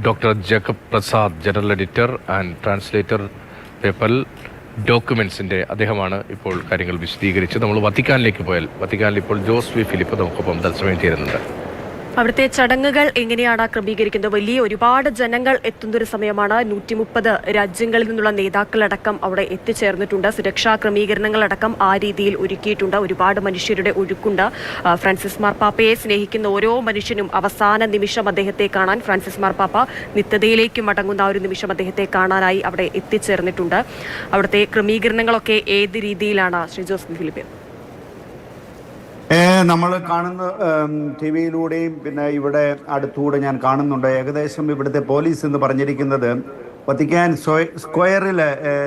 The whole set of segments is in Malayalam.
Doctor Jacob Prasad general editor and translator papal ഡോക്യുമെന്റ്സിന്റെ അദ്ദേഹമാണ് ഇപ്പോൾ കാര്യങ്ങൾ വിശദീകരിച്ച് നമ്മൾ വത്തിക്കാനിലേക്ക് പോയാൽ വത്തിക്കാനിൽ ഇപ്പോൾ ജോസ് വി. ഫിലിപ്പ് നമുക്കൊപ്പം തത്സമയം ചേരുന്നുണ്ട്. അവിടുത്തെ ചടങ്ങുകൾ എങ്ങനെയാണ് ക്രമീകരിക്കുന്നത്? വലിയ ഒരുപാട് ജനങ്ങൾ എത്തുന്ന ഒരു സമയമാണ്. നൂറ്റി മുപ്പത് രാജ്യങ്ങളിൽ നിന്നുള്ള നേതാക്കളടക്കം അവിടെ എത്തിച്ചേർന്നിട്ടുണ്ട്. സുരക്ഷാ ക്രമീകരണങ്ങളടക്കം ആ രീതിയിൽ ഒരുക്കിയിട്ടുണ്ട്. ഒരുപാട് മനുഷ്യരുടെ ഒഴുക്കുണ്ട്. ഫ്രാൻസിസ് മാർപ്പാപ്പയെ സ്നേഹിക്കുന്ന ഓരോ മനുഷ്യനും അവസാന നിമിഷം അദ്ദേഹത്തെ കാണാൻ ഫ്രാൻസിസ് മാർപ്പാപ്പ നിത്യതയിലേക്ക് മടങ്ങുന്ന ഒരു നിമിഷം അദ്ദേഹത്തെ കാണാനായി അവിടെ എത്തിച്ചേർന്നിട്ടുണ്ട്. അവിടുത്തെ ക്രമീകരണങ്ങളൊക്കെ ഏത് രീതിയിലാണ്? ശ്രീ ജോസ് ഫിലിപ്പ് നമ്മൾ കാണുന്ന ടി വിയിലൂടെയും പിന്നെ ഇവിടെ അടുത്തുകൂടെ ഞാൻ കാണുന്നുണ്ട്. ഏകദേശം ഇവിടുത്തെ പോലീസ് എന്ന് പറഞ്ഞിരിക്കുന്നത് വത്തിക്കാൻ സ്ക്വയറിൽ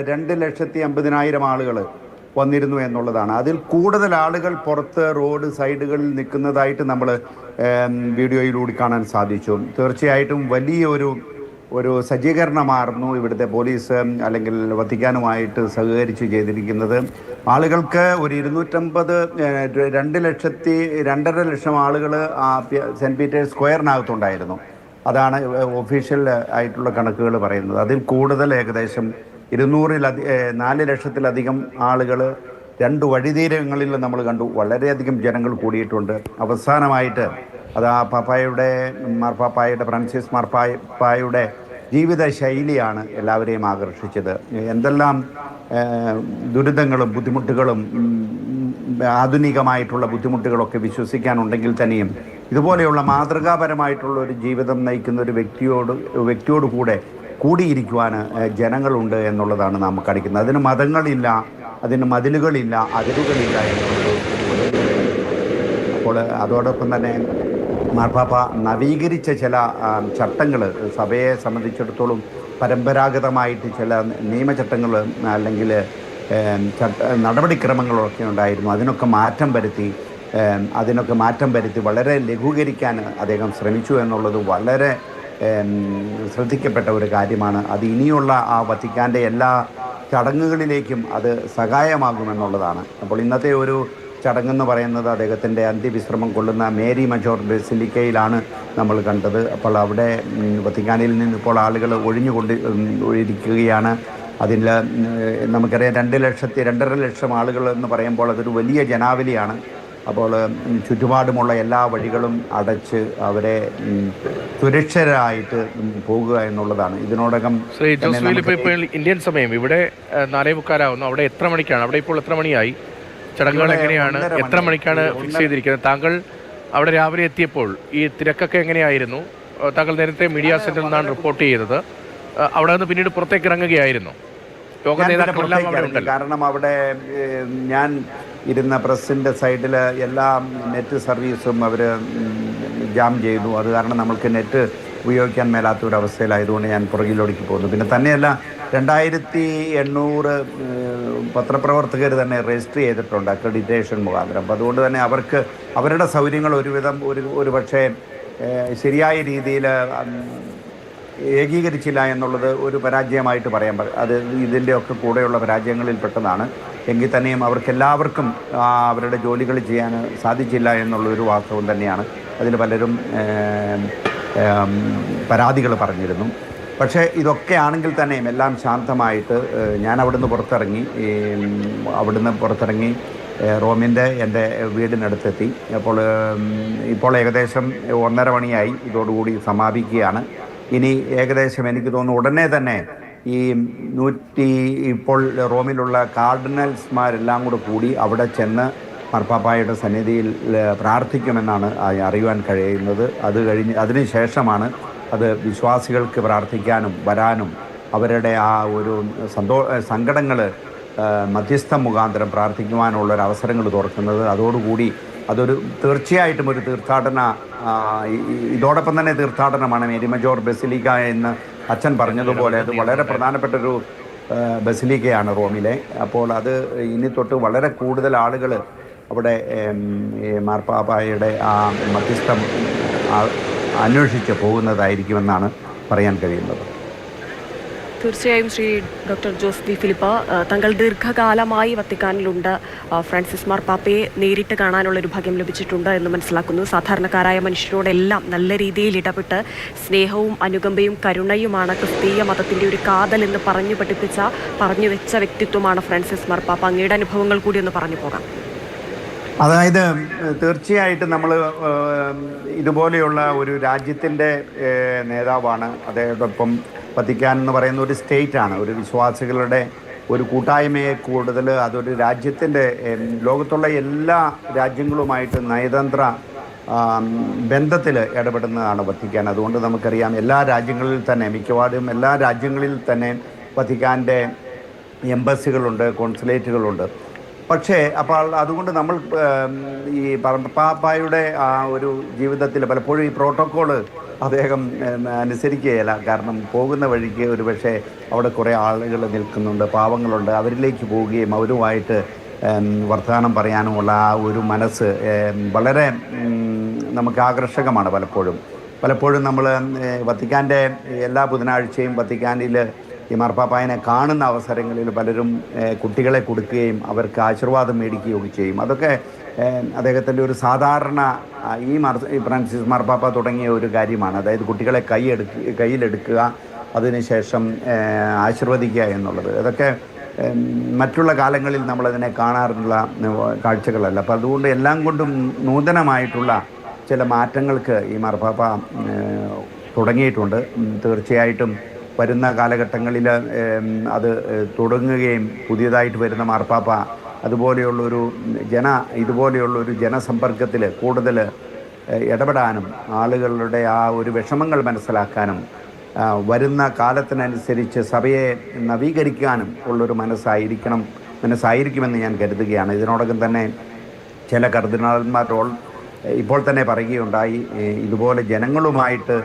രണ്ട് ലക്ഷത്തി അമ്പതിനായിരം ആളുകൾ വന്നിരുന്നു എന്നുള്ളതാണ്. അതിൽ കൂടുതൽ ആളുകൾ പുറത്ത് റോഡ് സൈഡുകളിൽ നിൽക്കുന്നതായിട്ട് നമ്മൾ വീഡിയോയിലൂടെ കാണാൻ സാധിച്ചു. തീർച്ചയായിട്ടും വലിയൊരു ഒരു സജ്ജീകരണമായിരുന്നു ഇവിടുത്തെ പോലീസ് അല്ലെങ്കിൽ വത്തിക്കാനുമായിട്ട് സഹകരിച്ച് ചെയ്തിരിക്കുന്നത്. ആളുകൾക്ക് ഒരു ഇരുന്നൂറ്റമ്പത് രണ്ട് ലക്ഷത്തി രണ്ടര ലക്ഷം ആളുകൾ സെന്റ് പീറ്റേഴ്സ് സ്ക്വയറിനകത്തുണ്ടായിരുന്നു. അതാണ് ഒഫീഷ്യൽ ആയിട്ടുള്ള കണക്കുകൾ പറയുന്നത്. അതിൽ കൂടുതൽ ഏകദേശം ഇരുന്നൂറിലധി നാല് ലക്ഷത്തിലധികം ആളുകൾ രണ്ട് വഴിതീരങ്ങളിൽ നമ്മൾ കണ്ടു. വളരെയധികം ജനങ്ങൾ കൂടിയിട്ടുണ്ട്. അവസാനമായിട്ട് അത് ആ പപ്പായുടെ മാർപ്പാപ്പായുടെ ഫ്രാൻസിസ് മാർപ്പാപ്പായുടെ ജീവിത ശൈലിയാണ് എല്ലാവരെയും ആകർഷിച്ചത്. എന്തെല്ലാം ദുരിതങ്ങളും ബുദ്ധിമുട്ടുകളും ആധുനികമായിട്ടുള്ള ബുദ്ധിമുട്ടുകളൊക്കെ വിശ്വസിക്കാനുണ്ടെങ്കിൽ തന്നെയും ഇതുപോലെയുള്ള മാതൃകാപരമായിട്ടുള്ള ഒരു ജീവിതം നയിക്കുന്ന ഒരു വ്യക്തിയോട് വ്യക്തിയോട് കൂടെ കൂടിയിരിക്കുവാൻ ജനങ്ങളുണ്ട് എന്നുള്ളതാണ് നാം കാണിക്കുന്നത്. അതിന് മതങ്ങളില്ല അതിന് മതിലുകളില്ല അതിരുകളില്ല എന്നുള്ളത്. അപ്പോൾ അതോടൊപ്പം തന്നെ മാർപ്പാപ്പ നവീകരിച്ച ചില ചട്ടങ്ങൾ സഭയെ സംബന്ധിച്ചിടത്തോളം പരമ്പരാഗതമായിട്ട് ചില നിയമചട്ടങ്ങൾ അല്ലെങ്കിൽ നടപടിക്രമങ്ങളൊക്കെ ഉണ്ടായിരുന്നു. അതിനൊക്കെ മാറ്റം വരുത്തി അതിനൊക്കെ മാറ്റം വരുത്തി വളരെ ലഘൂകരിക്കാൻ അദ്ദേഹം ശ്രമിച്ചു എന്നുള്ളത് വളരെ ശ്രദ്ധിക്കപ്പെട്ട ഒരു കാര്യമാണ്. അത് ഇനിയുള്ള ആ വത്തിക്കാന്റെ എല്ലാ ചടങ്ങുകളിലേക്കും അത് സഹായമാകുമെന്നുള്ളതാണ്. അപ്പോൾ ഇന്നത്തെ ഒരു ചടങ്ങെന്ന് പറയുന്നത് അദ്ദേഹത്തിന്റെ അന്ത്യവിശ്രമം കൊള്ളുന്ന മേരി മജോർ ബെസിലിക്കയിലാണ് നമ്മൾ കണ്ടത്. അപ്പോൾ അവിടെ വത്തിക്കാനിൽ നിന്നിപ്പോൾ ആളുകൾ ഒഴിഞ്ഞുകൊണ്ട് ഇരിക്കുകയാണ്. അതിൽ നമുക്കറിയാം രണ്ട് ലക്ഷത്തി രണ്ടര ലക്ഷം ആളുകൾ എന്ന് പറയുമ്പോൾ അതൊരു വലിയ ജനാവലിയാണ്. അപ്പോൾ ചുറ്റുപാടുമുള്ള എല്ലാ വഴികളും അടച്ച് അവരെ സുരക്ഷിതരായിട്ട് പോകുക എന്നുള്ളതാണ്. ഇതിനോടകം ഇന്ത്യൻ സമയം. ഇവിടെ നാലേ മുക്കാലാവുന്നു. അവിടെ എത്ര മണിക്കാണ്? അവിടെ ഇപ്പോൾ എത്ര മണിയായി? ചടങ്ങുകൾ എങ്ങനെയാണ്? എത്ര മണിക്കാണ് ഫിക്സ് ചെയ്തിരിക്കുന്നത്? താങ്കൾ അവിടെ രാവിലെ എത്തിയപ്പോൾ ഈ തിരക്കൊക്കെ എങ്ങനെയായിരുന്നു? താങ്കൾ നേരത്തെ മീഡിയ സെന്ററിൽ നിന്നാണ് റിപ്പോർട്ട് ചെയ്തത്. അവിടെ നിന്ന് പിന്നീട് പുറത്തേക്ക് ഇറങ്ങുകയായിരുന്നു. ലോക നേതാക്കളെല്ലാം അവിടെ കാരണം അവിടെ ഞാൻ ഇരുന്ന പ്രസിന്റെ സൈഡിൽ എല്ലാ നെറ്റ് സർവീസും അവർ ജാം ചെയ്തു. അത് കാരണം നമ്മൾക്ക് നെറ്റ് ഉപയോഗിക്കാൻ മേലാത്ത ഒരു അവസ്ഥയിലായതുകൊണ്ട് ഞാൻ പുറകിലൊടുക്കി പോകുന്നു പിന്നെ തന്നെയല്ല രണ്ടായിരത്തി എണ്ണൂറ് പത്രപ്രവർത്തകർ തന്നെ രജിസ്റ്റർ ചെയ്തിട്ടുണ്ട് അക്രഡിറ്റേഷൻ മുഖാന്തരം. അപ്പോൾ അതുകൊണ്ട് തന്നെ അവർക്ക് അവരുടെ സൗകര്യങ്ങൾ ഒരുവിധം ഒരു ഒരു പക്ഷേ ശരിയായ രീതിയിൽ ഏകീകരിച്ചില്ല എന്നുള്ളത് ഒരു പരാജയമായിട്ട് പറയാൻ അത് ഇതിന്റെയൊക്കെ കൂടെയുള്ള പരാജയങ്ങളിൽ പെട്ടതാണ്. എങ്കിൽ തന്നെയും അവർക്ക് എല്ലാവർക്കും അവരുടെ ജോലികൾ ചെയ്യാൻ സാധിച്ചില്ല എന്നുള്ളൊരു വാസ്തവം തന്നെയാണ്. അതിൽ പലരും പരാതികൾ പറഞ്ഞിരുന്നു. പക്ഷേ ഇതൊക്കെ ആണെങ്കിൽ തന്നെയും എല്ലാം ശാന്തമായിട്ട് ഞാൻ അവിടുന്ന് പുറത്തിറങ്ങി അവിടുന്ന് പുറത്തിറങ്ങി റോമിന്റെ എന്റെ വീടിനടുത്തെത്തി. അപ്പോൾ ഇപ്പോൾ ഏകദേശം ഒന്നര മണിയായി ഇതോടുകൂടി സമാപിക്കുകയാണ്. ഇനി ഏകദേശം എനിക്ക് തോന്നുന്നു ഉടനെ തന്നെ ഈ നൂറ്റി ഇപ്പോൾ റോമിലുള്ള കാർഡിനൽസ്മാരെല്ലാം കൂടെ കൂടി അവിടെ ചെന്ന് മാർപ്പാപ്പായുടെ സന്നിധിയിൽ പ്രാർത്ഥിക്കുമെന്നാണ് അറിയുവാൻ കഴിയുന്നത്. അത് കഴിഞ്ഞ് അതിന് ശേഷമാണ് അത് വിശ്വാസികൾക്ക് പ്രാർത്ഥിക്കാനും വരാനും അവരുടെ ആ ഒരു സന്തോ സങ്കടങ്ങൾ മധ്യസ്ഥ മുഖാന്തരം പ്രാർത്ഥിക്കുവാനുള്ള ഒരു അവസരങ്ങൾ തുറക്കുന്നത്. അതോടുകൂടി അതൊരു തീർച്ചയായിട്ടും ഒരു തീർത്ഥാടന ഇതോടൊപ്പം തന്നെ തീർത്ഥാടനമാണ് മേരിമജോർ ബസിലിക്ക എന്ന് അച്ഛൻ പറഞ്ഞതുപോലെ അത് വളരെ പ്രധാനപ്പെട്ട ഒരു ബസിലിക്കയാണ് റോമിലെ. അപ്പോൾ അത് ഇനി തൊട്ട് വളരെ കൂടുതൽ ആളുകൾ അവിടെ മാർപ്പാപ്പായുടെ ആ മധ്യസ്ഥം അന്വേഷിച്ച് പോകുന്നതായിരിക്കുമെന്നാണ് പറയാൻ കഴിയുന്നത്. തീർച്ചയായും Shri doctor Jose B Philip തങ്ങൾ ദീർഘകാലമായി വത്തിക്കാനിലുണ്ട്. ഫ്രാൻസിസ് മാർപ്പാപ്പയെ നേരിട്ട് കാണാനുള്ള ഒരു ഭാഗ്യം ലഭിച്ചിട്ടുണ്ട് എന്ന് മനസ്സിലാക്കുന്നു. സാധാരണക്കാരായ മനുഷ്യരോടെല്ലാം നല്ല രീതിയിൽ ഇടപെട്ട് സ്നേഹവും അനുകമ്പയും കരുണയുമാണ് ക്രിസ്തീയ മതത്തിന്റെ ഒരു കാതൽ എന്ന് പറഞ്ഞു പഠിപ്പിച്ച പറഞ്ഞു വെച്ച വ്യക്തിത്വമാണ് ഫ്രാൻസിസ് മാർപ്പാപ്പ അങ്ങയുടെ അനുഭവങ്ങൾ കൂടി ഒന്ന് പറഞ്ഞു പോകാം. അതായത് തീർച്ചയായിട്ടും നമ്മൾ ഇതുപോലെയുള്ള ഒരു രാജ്യത്തിന്റെ നേതാവാണ് അതോടൊപ്പം വത്തിക്കാൻ എന്ന് പറയുന്ന ഒരു സ്റ്റേറ്റ് ആണ് ഒരു വിശ്വാസികളുടെ ഒരു കൂട്ടായ്മയെ കൂടുതൽ അതൊരു രാജ്യത്തിന്റെ ലോകത്തുള്ള എല്ലാ രാജ്യങ്ങളുമായിട്ട് നയതന്ത്ര ബന്ധത്തിൽ ഇടപെടുന്നതാണ് വത്തിക്കാൻ. അതുകൊണ്ട് നമുക്കറിയാം എല്ലാ രാജ്യങ്ങളിൽ തന്നെ മിക്കവാറും എല്ലാ രാജ്യങ്ങളിൽ തന്നെ വത്തിക്കാന്റെ എംബസികളുണ്ട് കോൺസുലേറ്റുകളുണ്ട്. പക്ഷേ അപ്പോൾ അതുകൊണ്ട് നമ്മൾ ഈ പാപ്പായുടെ ആ ഒരു ജീവിതത്തിൽ പലപ്പോഴും ഈ പ്രോട്ടോക്കോൾ അദ്ദേഹം അനുസരിക്കുകയല്ല. കാരണം പോകുന്ന വഴിക്ക് ഒരു പക്ഷേ അവിടെ കുറേ ആളുകൾ നിൽക്കുന്നുണ്ട് പാവങ്ങളുണ്ട്. അവരിലേക്ക് പോവുകയും അവരുമായിട്ട് വർത്തമാനം പറയാനുമുള്ള ആ ഒരു മനസ്സ് വളരെ നമുക്ക് ആകർഷകമാണ് പലപ്പോഴും. പലപ്പോഴും നമ്മൾ വത്തിക്കാന്റെ എല്ലാ ബുധനാഴ്ചയും വത്തിക്കാനിൽ ഈ മാർപ്പാപ്പായനെ കാണുന്ന അവസരങ്ങളിൽ പലരും കുട്ടികളെ കൊടുക്കുകയും അവർക്ക് ആശീർവാദം മേടിക്കുകയൊക്കെ ചെയ്യും. അതൊക്കെ അദ്ദേഹത്തിന്റെ ഒരു സാധാരണ ഈ മാർ ഫ്രാൻസിസ് മാർപ്പാപ്പ തുടങ്ങിയ ഒരു കാര്യമാണ്. അതായത് കുട്ടികളെ കൈയെടുക്കുക കയ്യിലെടുക്കുക അതിനുശേഷം ആശീർവദിക്കുക എന്നുള്ളത്. അതൊക്കെ മറ്റുള്ള കാലങ്ങളിൽ നമ്മളതിനെ കാണാറുള്ള കാഴ്ചകളല്ല. അപ്പോൾ അതുകൊണ്ട് എല്ലാം കൊണ്ടും നൂതനമായിട്ടുള്ള ചില മാറ്റങ്ങൾക്ക് ഈ മാർപ്പാപ്പ തുടങ്ങിയിട്ടുണ്ട്. തീർച്ചയായിട്ടും വരുന്ന കാലഘട്ടങ്ങളിൽ അത് തുടങ്ങുകയും പുതിയതായിട്ട് വരുന്ന മാർപ്പാപ്പ അതുപോലെയുള്ളൊരു ജന ഇതുപോലെയുള്ളൊരു ജനസമ്പർക്കത്തിൽ കൂടുതൽ ഇടപെടാനും ആളുകളുടെ ആ ഒരു വിഷമങ്ങൾ മനസ്സിലാക്കാനും വരുന്ന കാലത്തിനനുസരിച്ച് സഭയെ നവീകരിക്കാനും ഉള്ളൊരു മനസ്സായിരിക്കണം മനസ്സായിരിക്കുമെന്ന് ഞാൻ കരുതുകയാണ്. ഇതിനോടകം തന്നെ ചില കർദിനാൾമാർ ഇപ്പോൾ തന്നെ പറയുകയുണ്ടായി ഇതുപോലെ ജനങ്ങളുമായിട്ട്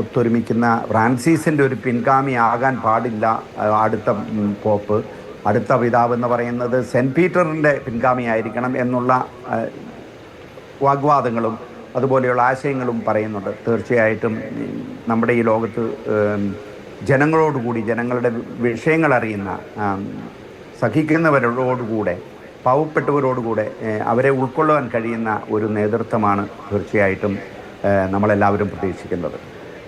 ഒത്തൊരുമിക്കുന്ന ഫ്രാൻസിസിന്റെ ഒരു പിൻഗാമി പിൻഗാമിയാകാൻ പാടില്ല അടുത്ത പോപ്പ്. അടുത്ത പിതാവ് എന്ന് പറയുന്നത് സെന്റ് പീറ്ററിന്റെ പിൻഗാമി ആയിരിക്കണം എന്നുള്ള വാഗ്വാദങ്ങളും അതുപോലെയുള്ള ആശയങ്ങളും പറയുന്നുണ്ട്. തീർച്ചയായിട്ടും നമ്മുടെ ഈ ലോകത്ത് ജനങ്ങളോടുകൂടി ജനങ്ങളുടെ വിഷയങ്ങൾ അറിയുന്ന സഹിക്കുന്നവരോടുകൂടെ പാവപ്പെട്ടവരോടുകൂടെ അവരെ ഉൾക്കൊള്ളുവാൻ കഴിയുന്ന ഒരു നേതൃത്വമാണ് തീർച്ചയായിട്ടും നമ്മളെല്ലാവരും പ്രതീക്ഷിക്കുന്നത്.